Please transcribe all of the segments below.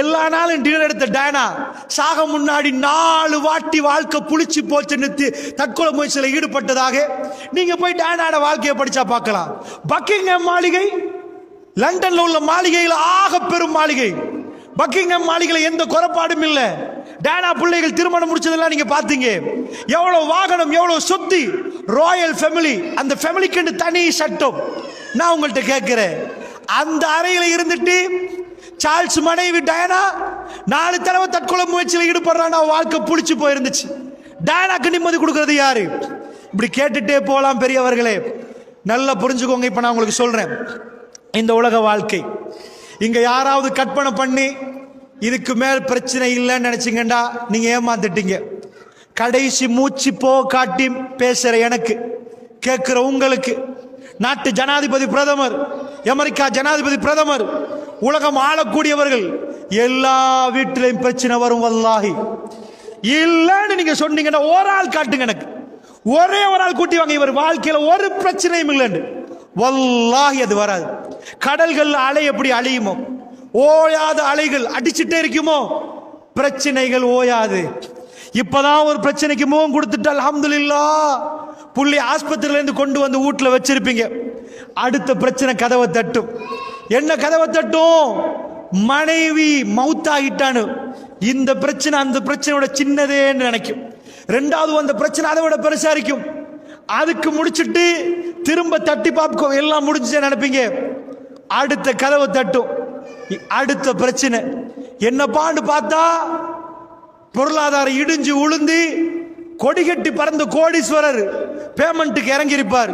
எல்லா நாளும் டின்னர் எடுத்த டேனா சாக முன்னாடி நாலு வாட்டி வாழ்க்கை புளிச்சு போச்சு நிறுத்தி தற்கொலை முயற்சியில் ஈடுபட்டதாக. நீங்க போய் டேனாட வாழ்க்கையை படிச்சா பார்க்கலாம். பக்கிங்ஹாம் மாளிகை லண்டன்ல உள்ள மாளிகையில் ஆக பெரும் மாளிகை. பக்கிங்ஹாம் மாளிகையில் எந்த குறைபாடும் இல்லை. டேனா பிள்ளைகள் திருமணம் முடிச்சதெல்லாம் நீங்க பாத்தீங்க எவ்வளவு வாகனம் எவ்வளவு சொத்து ராயல் ஃபேமிலி அந்த ஃபேமிலிக்கு தனி சட்டம். நான் உங்கள்கிட்ட கேட்கிறேன். அந்த அறையில் இருந்துட்டு சார்ல்ஸ் மனைவி டயனா நாலு தடவை தற்கொலை முயற்சியில் ஈடுபடுறான் வாழ்க்கை புளிச்சு போயிருந்துச்சு. டயனாக்கு நிம்மதி கொடுக்கறது யாரு? இப்படி கேட்டுட்டே போகலாம் பெரியவர்களே. நல்லா புரிஞ்சுக்கோங்க இப்போ நான் உங்களுக்கு சொல்கிறேன் இந்த உலக வாழ்க்கை. இங்கே யாராவது கற்பனை பண்ணி இதுக்கு மேல் பிரச்சனை இல்லைன்னு நினச்சிங்கண்டா நீங்கள் ஏமாந்துட்டீங்க. கடைசி மூச்சு போ காட்டி பேசுகிற எனக்கு கேட்குற உங்களுக்கு. நாட்டு ஜனாதிபதி பிரதமர் அமெரிக்கா ஜனாதிபதி பிரதமர் உலகம் ஆளக்கூடியவர்கள் எல்லா வீட்டிலையும் பிரச்சனை வரும் வல்லாஹி. இல்லைன்னு நீங்க சொன்னீங்கன்னா ஒரு ஆள் காட்டுங்க எனக்கு. ஒரே ஒரு ஆள் கூட்டி வாங்க இவர் வாழ்க்கையில ஒரு பிரச்சனையும் இல்லைன்னு. வல்லாகி அது வராது. கடல்கள் அலை எப்படி அழியுமோ ஓயாத அலைகள் அடிச்சுட்டே இருக்குமோ பிரச்சனைகள் ஓயாது. இப்பதான் ஒரு பிரச்சனைக்கு முகம் கொடுத்துட்டு அல்ஹம்துலில்லா புள்ளி ஆஸ்பத்திரியில இருந்து கொண்டு வந்து வீட்டில் வச்சிருப்பீங்க. அடுத்த பிரச்சனை கதவை தட்டும். என்ன கதவை தட்டும்? மனைவி மவுத்தாகிட்டானு இந்த பிரச்சனை அந்த பிரச்சனையோட சின்னதேன்னு நினைக்கும். ரெண்டாவது அந்த பிரச்சனை அதை விட பெருசா இருக்கும் அதுக்கு முடிச்சுட்டு திரும்ப தட்டி பார்ப்போம். எல்லாம் முடிஞ்சு நினைப்பீங்க? அடுத்த கதவை தட்டும். அடுத்த பிரச்சனை. என்னப்பான்னு பார்த்தா பொருளாதாரம் இடிஞ்சு உளுந்து கொடிகட்டி பறந்த கோடீஸ்வரர் பேமெண்ட்டுக்கு இறங்கியிருப்பார்.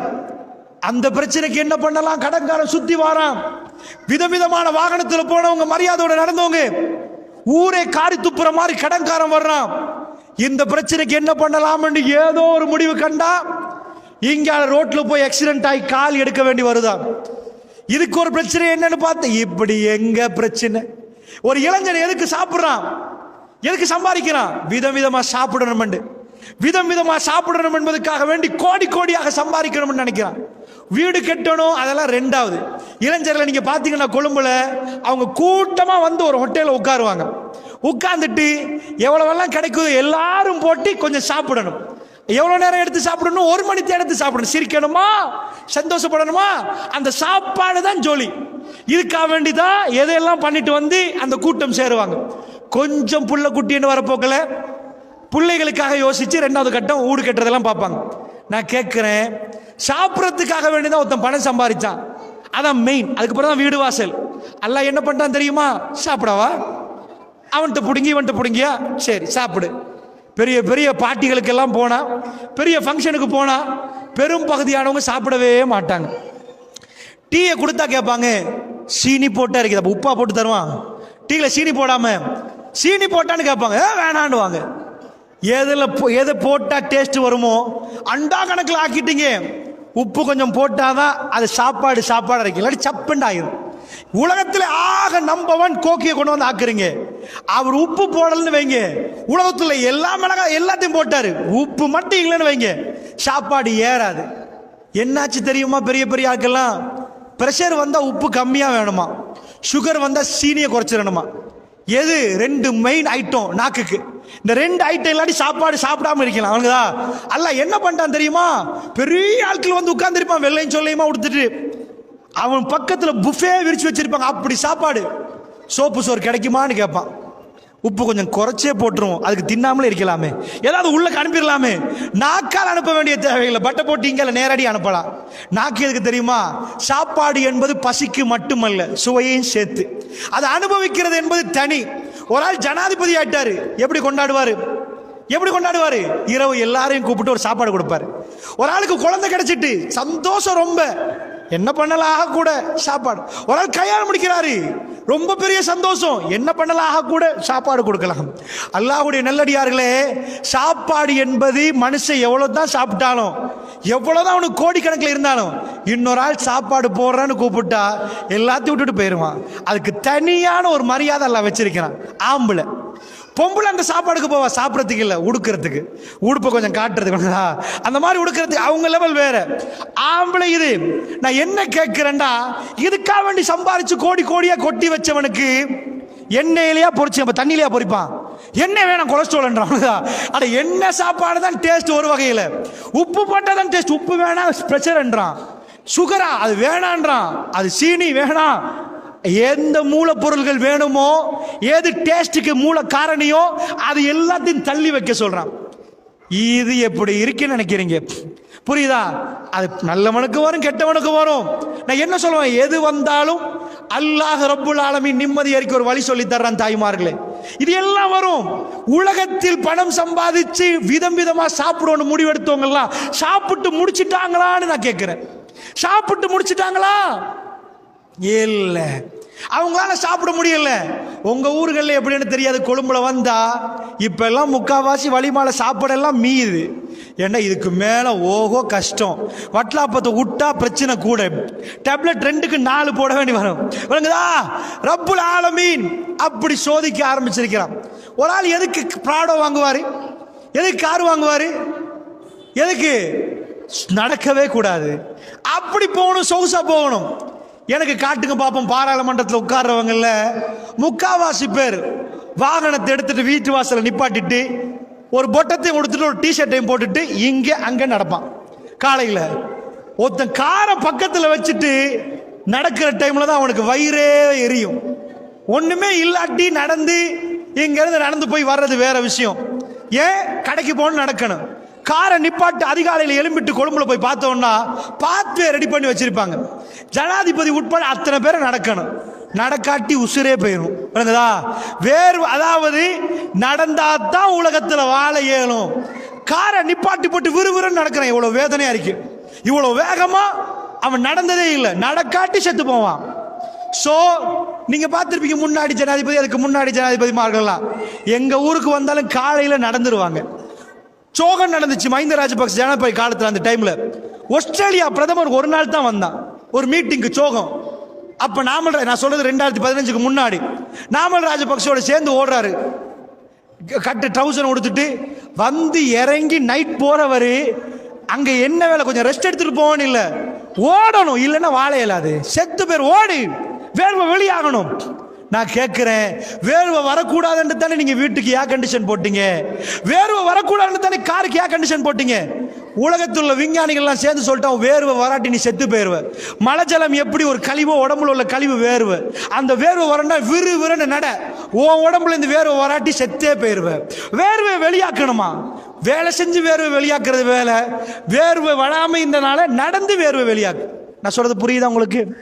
அந்த பிரச்சனைக்கு என்ன பண்ணலாம்? கடன்காரன் சுத்தி வாரான். விதவிதமான வாகனத்தில் போனவங்க மரியாதையோட நடந்தவங்க ஊரே காரி துப்புற மாதிரி கடன்காரன் வர்றான். இந்த பிரச்சனைக்கு என்ன பண்ணலாம்னு ஏதோ ஒரு முடிவு கண்டா இங்க ரோட்ல போய் ஆக்சிடென்ட் ஆகி கால் எடுக்க வேண்டி வருதான் இதுக்கு ஒரு பிரச்சனை என்னன்னு பார்த்து இப்படி எங்க பிரச்சனை? ஒரு இளைஞன் எதுக்கு சாப்பிடுறான்? எதுக்கு சம்பாதிக்கிறான்? விதம் விதமா சாப்பிடணும் விதம் விதமா சாப்பிடணும் என்பதற்காக வேண்டி கோடி கோடியாக சம்பாதிக்கணும்னு நினைக்கிறான். வீடு கட்டணும் அதெல்லாம் ரெண்டாவது. இளைஞர்களை நீங்கள் பார்த்தீங்கன்னா கொழும்புல அவங்க கூட்டமாக வந்து ஒரு ஹோட்டலில் உட்காருவாங்க. உட்காந்துட்டு எவ்வளவெல்லாம் கிடைக்குதோ எல்லாரும் போட்டு கொஞ்சம் சாப்பிடணும். எவ்வளோ நேரம் எடுத்து சாப்பிடணும்? ஒரு மணி எடுத்து சாப்பிடணும். சிரிக்கணுமா? சந்தோஷப்படணுமா? அந்த சாப்பாடு தான் ஜோலி. இதுக்காக வேண்டிதான் எதையெல்லாம் பண்ணிட்டு வந்து அந்த கூட்டம் சேருவாங்க. கொஞ்சம் புள்ள குட்டின்னு வரப்போக்கில் பிள்ளைகளுக்காக யோசிச்சு ரெண்டாவது கட்டம் வீடு கட்டுறதெல்லாம் பார்ப்பாங்க. நான் கேட்குறேன் சாப்பிட்றதுக்காக வேண்டி தான் ஒருத்தன் பணம் சம்பாதிச்சான் அதான் மெயின் அதுக்கப்புறம் தான் வீடு வாசல். எல்லாம் என்ன பண்ணிட்டான் தெரியுமா? சாப்பிடவா? அவன்கிட்ட பிடுங்கி இவன்கிட்ட பிடுங்கியா? சரி சாப்பிடு. பெரிய பெரிய பார்ட்டிகளுக்கெல்லாம் போனால் பெரிய ஃபங்க்ஷனுக்கு போனால் பெரும் பகுதியானவங்க சாப்பிடவே மாட்டாங்க. டீயை கொடுத்தா கேட்பாங்க சீனி போட்டா இருக்குது. அப்போ உப்பா போட்டு தருவான். டீயில் சீனி போடாமல் சீனி போட்டான்னு கேட்பாங்க. வேணான்னுவாங்க. எதில் போ- எதை போட்டால் டேஸ்ட் வருமோ அண்டா கணக்கில் ஆக்கிட்டீங்க. உப்பு கொஞ்சம் போட்டாதான் அது சாப்பாடு சாப்பாடு இருக்கு. இல்லாட்டி சப்புண்டு ஆயிரும். உலகத்தில் ஆக நம்பவன் கோக்கியை கொண்டு வந்து ஆக்குறீங்க. அவர் உப்பு போடலன்னு வைங்க. உலகத்தில் எல்லா மிளகா எல்லாத்தையும் போட்டார். உப்பு மட்டும் இல்லைன்னு வைங்க. சாப்பாடு ஏறாது. என்னாச்சு தெரியுமா பெரிய பெரிய ஆட்கள்லாம்? ப்ரெஷர் வந்தால் உப்பு கம்மியாக வேணுமா? சுகர் வந்தால் சீனியை குறைச்சிடணுமா? எது? ரெண்டு மெயின் ஐட்டம் நாக்குக்கு. இந்த ரெண்டு ஐட்டம் இல்லாட்டி சாப்பாடு சாப்பிடாம இருக்கலாம் அவனுக்குதா அல்ல என்ன பண்ணிட்டான் தெரியுமா? பெரிய ஆட்கள் வந்து உட்காந்துருப்பான் வெள்ளையும் சொல்லையுமா கொடுத்துட்டு அவன் பக்கத்தில் புஃபே விரிச்சு வச்சிருப்பாங்க அப்படி சாப்பாடு. சோப்பு சோறு கிடைக்குமான்னு கேட்பான். உப்பு கொஞ்சம் குறைச்சே போட்டுருவோம் அதுக்கு தின்னாமலே இருக்கலாமே. ஏதாவது உள்ள அனுப்பிடலாமே. நாக்கால் அனுப்ப வேண்டிய தேவையில்லை. பட்டை போட்டு இங்கே நேரடி அனுப்பலாம். நாக்கு எதுக்கு தெரியுமா? சாப்பாடு என்பது பசிக்கு மட்டுமல்ல சுவையையும் சேர்த்து. அதை அனுபவிக்கிறது என்பது தனி. ஒரு ஆள் ஜனாதிபதி ஆயிட்டாரு எப்படி கொண்டாடுவார்? எப்படி கொண்டாடுவார்? இரவு எல்லாரையும் கூப்பிட்டு ஒரு சாப்பாடு கொடுப்பாரு. ஒரு ஆளுக்கு குழந்தை கிடைச்சிட்டு சந்தோஷம் ரொம்ப. என்ன பண்ணலாம் கூட சாப்பாடு. ஒரு ஆள் கல்யாணம் முடிக்கிறாரு. ரொம்ப பெரிய சந்தோஷம். என்ன பண்ணலாம் கூட சாப்பாடு கொடுக்கலாம். அல்லாஹுடைய நல்லடியார்களே சாப்பாடு என்பது மனுஷன் எவ்வளோ தான் சாப்பிட்டாலும் எவ்வளோதான் அவனுக்கு கோடிக்கணக்கில் இருந்தாலும் இன்னொரு ஆள் சாப்பாடு போடுறான்னு கூப்பிட்டா எல்லாத்தையும் விட்டுட்டு போயிடுவான் அதுக்கு தனியான ஒரு மரியாதை எல்லாம் வச்சிருக்கிறான். ஆம்பளை. பொம்பளை அந்த சாப்பாடுக்கு போவா சாப்பிட்றதுக்கு இல்லை உடுக்கிறதுக்கு. உடுப்பை கொஞ்சம் காட்டுறதுக்கு அந்த மாதிரி உடுக்கிறதுக்கு அவங்க லெவல் வேற. ஆம்பளை இது. நான் என்ன கேட்குறேன்டா இதுக்காக வேண்டி சம்பாரிச்சு கோடி கோடியாக கொட்டி வச்சவனுக்கு எண்ணெயிலையா பொறிச்சு நம்ம தண்ணியிலையா பொறிப்பான். எண்ணெய் வேணாம் கொலஸ்ட்ரால்ன்றான் அட எண்ணெய் சாப்பாடு தான் டேஸ்ட் ஒரு வகையில். உப்பு போட்டால் தான் டேஸ்ட் உப்பு வேணாம் ப்ரெஷர்ன்றான் சுகரா அது வேணான்றான். அது சீனி வேணாம். எந்த மூலப்பொருள்கள் வேணுமோ ஏது டேஸ்ட்டுக்கு மூல காரணியோ அது எல்லாத்தையும் தள்ளி வைக்க சொல்றான். இது எப்படி இருக்குன்னு நினைக்கிறீங்க? புரியுதா? அது நல்லவனுக்கு வரும் கெட்டவனுக்கு வரும். நான் என்ன சொல்லுவேன்? எது வந்தாலும் அல்லாஹ் ரப்புல் ஆலமின் நிம்மதி அறிக்கை ஒரு வழி சொல்லி தர்றான் தாய்மார்களே. இது எல்லாம் வரும். உலகத்தில் பணம் சம்பாதிச்சு விதம் விதமா சாப்பிடுவோன்னு முடிவெடுத்தவங்க எல்லாம் சாப்பிட்டு முடிச்சிட்டாங்களான்னு நான் கேட்கிறேன். சாப்பிட்டு முடிச்சிட்டாங்களா? இல்ல. அவங்களால சாப்பிட முடியல. உங்க ஊர்களில் எப்படின்னு தெரியாது. கொழும்புல வந்தா இப்ப எல்லாம் முக்காவாசி வழிமால சாப்பாடெல்லாம் மீது. ஏன்னா இதுக்கு மேல ஓகோ கஷ்டம். வட்லாப்பத்தை விட்டா பிரச்சனை கூட. டேப்லெட் ரெண்டுக்கு நாலு போட வேண்டி வரும். விளங்குதா? ரப்புல் ஆலமீன். அப்படி சோதிக்க ஆரம்பிச்சிருக்கிறான். ஒரு ஆள் எதுக்கு ப்ராடோ வாங்குவாரு? எதுக்கு கார் வாங்குவாரு? எதுக்கு? நடக்கவே கூடாது. அப்படி போகணும் சொகுசா போகணும். எனக்கு காட்டுங்க பார்ப்போம் பாராளுமன்றத்தில் உட்கார்றவங்கள முக்காவாசி பேர் வாகனத்தை எடுத்துட்டு வீட்டு வாசலை நிப்பாட்டிட்டு ஒரு பொட்டத்தையும் கொடுத்துட்டு ஒரு டிஷர்ட்டையும் போட்டுட்டு இங்கே அங்கே நடப்பான். காலையில். ஒருத்தன் காரை பக்கத்தில் வச்சுட்டு நடக்கிற டைமில் தான் அவனுக்கு வயிறே எரியும். ஒன்றுமே இல்லாட்டி நடந்து இங்கேருந்து நடந்து போய் வர்றது வேற விஷயம். ஏன்? கடைக்கு போகணும் நடக்கணும். காரை நிப்பாட்டு அதிகாலையில் எலும்பிட்டு கொழும்புல போய் பார்த்தோம்னா பாத்வே ரெடி பண்ணி வச்சிருப்பாங்க. ஜனாதிபதி உட்பட அத்தனை பேரை நடக்கணும். நடக்காட்டி உசுரே போயிடும் விளங்குதா வேறு அதாவது நடந்தாதான் தான் வாழ இயலும். காரை நிப்பாட்டி போட்டு விறுவிறுன்னு நடக்கிறேன். இவ்வளோ வேதனையா இருக்கு. இவ்வளோ வேகமா அவன் நடந்ததே இல்லை. நடக்காட்டி செத்து போவான். சோ நீங்க பார்த்துருப்பீங்க முன்னாடி ஜனாதிபதி அதுக்கு முன்னாடி ஜனாதிபதி மார்கள்லாம் எங்க ஊருக்கு வந்தாலும் காலையில நடந்துருவாங்க. சோகம் நடந்துச்சு மஹிந்த ராஜபக்ச ஜனாதிபதி காலத்தில் அந்த டைமில் ஆஸ்திரேலியா பிரதமர் ஒரு நாள் தான் வந்தான். ஒரு மீட்டிங்க்கு சோகம். அப்போ நாமல் நான் சொல்கிறது ரெண்டாயிரத்தி பதினஞ்சுக்கு முன்னாடி. நாமல் ராஜபக்சோட சேர்ந்து ஓடுறாரு. க- கட்டு ட்ரௌசர் கொடுத்துட்டு வந்து இறங்கி நைட் போகிறவர் அங்கே என்ன வேலை? கொஞ்சம் ரெஸ்ட் எடுத்துகிட்டு போகணும் இல்லை. ஓடணும். இல்லைன்னா வாழ இயலாது. செத்து பேர் ஓடி. வேர்வை வெளியாகணும். நான் கேட்குறேன் வேர்வை வரக்கூடாதுன்னு தானே நீங்கள் வீட்டுக்கு ஏன் கண்டிஷன் போட்டீங்க? வேர்வை வரக்கூடாதுன்னு தானே காருக்கு ஏன் கண்டிஷன் போட்டீங்க? உலகத்தில் உள்ள விஞ்ஞானிகள்லாம் சேர்ந்து சொல்லிட்டோம் வேர்வை வராட்டி நீ செத்து போயிடுவேன் மலைச்சலம் எப்படி ஒரு கழிவோ உடம்புல உள்ள கழிவு வேர்வை? அந்த வேர்வை வரன்னா விறு விறுன்னு நட. உன் உடம்புல இந்த வேர்வை வராட்டி செத்தே போயிடுவேன் வேர்வை வெளியாக்கணுமா? வேலை செஞ்சு வேர்வை வெளியாக்குறது வேலை. வேர்வை வராமல் இருந்தனால நடந்து வேர்வை வெளியாக்கு. நான் சொல்கிறது புரியுதா உங்களுக்கு?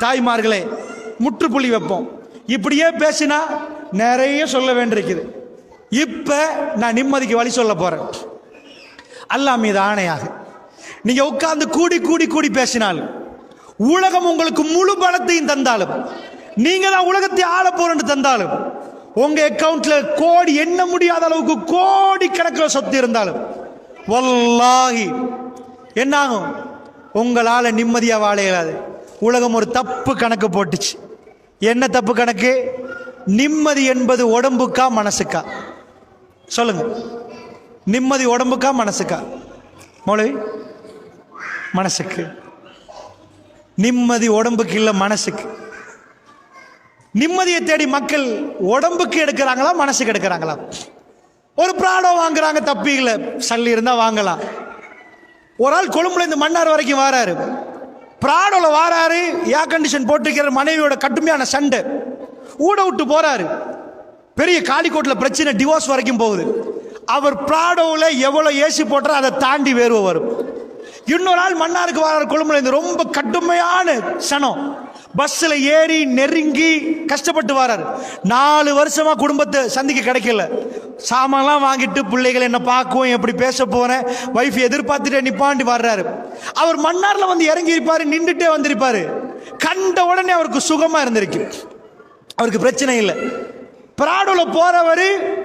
தாய்மார்களே முற்றுப்புள்ளி வைப்போம். இப்படியே பேசினா நிறைய சொல்ல வேண்டியிருக்குது. இப்ப நான் நிம்மதிக்கு வழி சொல்ல போறேன். அல்லாஹ் மீது ஆணையாக. நீங்க உட்கார்ந்து கூடி கூடி கூடி பேசினாலும் உலகம் உங்களுக்கு முழு பலத்தையும் தந்தாலும் நீங்க தான் உலகத்தை ஆள போறேன்னு தந்தாலும் உங்க அக்கவுண்ட்ல கோடி எண்ண முடியாத அளவுக்கு கோடி கணக்கில் சொத்து இருந்தாலும் வல்லாகி என்னாகும்? உங்களால நிம்மதியா வாழ இயலாது. உலகம் ஒரு தப்பு கணக்கு போட்டுச்சு. என்ன தப்பு கணக்கு? நிம்மதி என்பது உடம்புக்கா மனசுக்கா? சொல்லுங்க. நிம்மதி உடம்புக்கா மனசுக்கா? மொழி மனசுக்கு. நிம்மதி உடம்புக்கு இல்லை மனசுக்கு. நிம்மதியை தேடி மக்கள் உடம்புக்கு எடுக்கிறாங்களா மனசுக்கு எடுக்கிறாங்களா? ஒரு பிராணம் வாங்குறாங்க தப்பி இல்லை. சல்லி இருந்தால் வாங்கலாம். ஒரு ஆள் கொழும்புல இந்த மன்னார் வரைக்கும் வராரு. பிராடோவில் வாராரு ஏர் கண்டிஷன் போட்டுக்கிற மனைவியோட கடுமையான சண்டை. ஊட விட்டு போறாரு. பெரிய காளிக்கோட்டில் பிரச்சனை டிவோர்ஸ் வரைக்கும் போகுது. அவர் பிராடோவில் எவ்வளோ ஏசி போட்டாரோ அதை தாண்டி வேர்வை வரும். இன்னொரு நாள் மன்னாருக்கு வர கொழும்புல இருந்து ரொம்ப கடுமையான சனம். பஸ்ஸில் ஏறி நெருங்கி கஷ்டப்பட்டு வரார். நாலு வருஷமாக குடும்பத்தை சந்திக்க கிடைக்கல. சாமான்லாம் வாங்கிட்டு பிள்ளைகள் என்ன பார்க்கும் எப்படி பேச போகிறேன் வைஃப் எதிர்பார்த்துட்டே நிப்பாண்டி வர்றாரு. அவர் மன்னாரில் வந்து இறங்கி இருப்பார் நின்றுட்டே வந்திருப்பார். கண்ட உடனே அவருக்கு சுகமாக இருந்திருக்கு. அவருக்கு பிரச்சனை இல்லை. பிராடோல போகிறவர்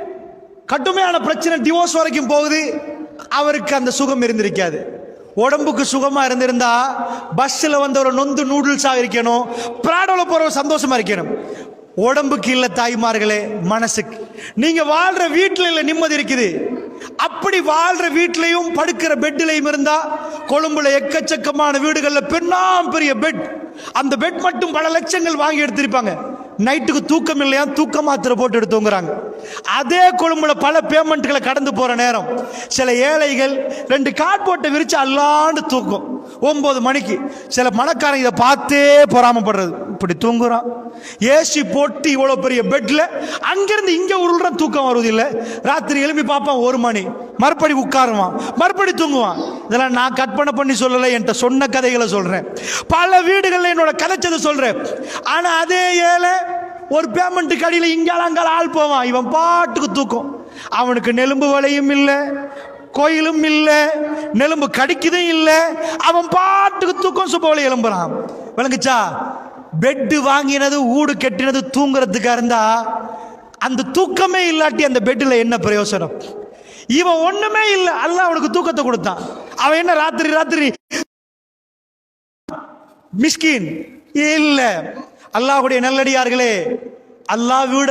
கடுமையான பிரச்சனை டிவோர்ஸ் வரைக்கும் போகுது. அவருக்கு அந்த சுகம் இருந்திருக்காது. உடம்புக்கு சுகமா இருந்திருந்தா பஸ்ஸில் வந்த ஒரு நொந்து நூடுல்ஸாக இருக்கணும். பிராடோவில் போற சந்தோஷமா இருக்கணும். உடம்புக்கு இல்லை தாய்மார்களே மனசுக்கு. நீங்க வாழ்ற வீட்டில் இல்லை நிம்மதி இருக்குது. அப்படி வாழ்ற வீட்லயும் படுக்கிற பெட்லையும் இருந்தா கொழும்புல எக்கச்சக்கமான வீடுகளில் பெண்ணாம் பெரிய பெட். அந்த பெட் மட்டும் பல லட்சங்கள் வாங்கி எடுத்திருப்பாங்க. நைட்டுக்கு தூக்கம் இல்லையா? தூக்க மாத்திரை போட்டு எடுத்துங்கிறாங்க அதே கொழும்புல பல பேமெண்ட்களை கடந்து போற நேரம். சில ஏழைகள் ரெண்டு கார்ட்போர்ட்டை விரிச்சு அல்லாண்டு தூக்கும். ஒன்பது மணிக்கு. சில மணக்காரங்க இதை பார்த்தே பொறாமப்படுறது. இப்படி தூங்குறான். ஏசி போட்டு இவ்வளோ பெரிய பெட்டில் அங்கேருந்து இங்கே உருள்ற தூக்கம் வருவதில்லை. ராத்திரி எழுப்பி பார்ப்பான் ஒரு மணி. மறுபடி உட்காருவான். மறுபடி தூங்குவான். இதெல்லாம் நான் கற்பனை பண்ணி சொல்லலை என்கிட்ட சொன்ன கதைகளை சொல்கிறேன் பல வீடுகளில் என்னோட கதைச்சதை சொல்கிறேன் ஆனால் அதே ஏழை ஒரு பேமெண்ட் கடையில் இங்கால அங்கால ஆள் போவான். இவன் பாட்டுக்கு தூக்கம். அவனுக்கு நெலும்பு வலையும் இல்லை கோயிலும் இல்லை நெலும்பு கடிக்குதும் இல்லை. அவன் பாட்டுக்கு தூக்கம் சுப்பவளை எழும்புறான் விளங்குச்சா? பெட்டு வாங்கினது ஊடு கட்டினது தூங்குறதுக்கா இருந்தா அந்த தூக்கமே இல்லாட்டி அந்த பெட்டில் என்ன பிரயோசனம்? இவன் ஒண்ணுமே இல்லை. அல்லாஹ் அவனுக்கு தூக்கத்தை கொடுத்தான். அவன் என்ன ராத்திரி ராத்திரி? மிஸ்கின் இல்ல. அல்லாஹுடைய நல்லடியார்களே அல்லாஹ் வீட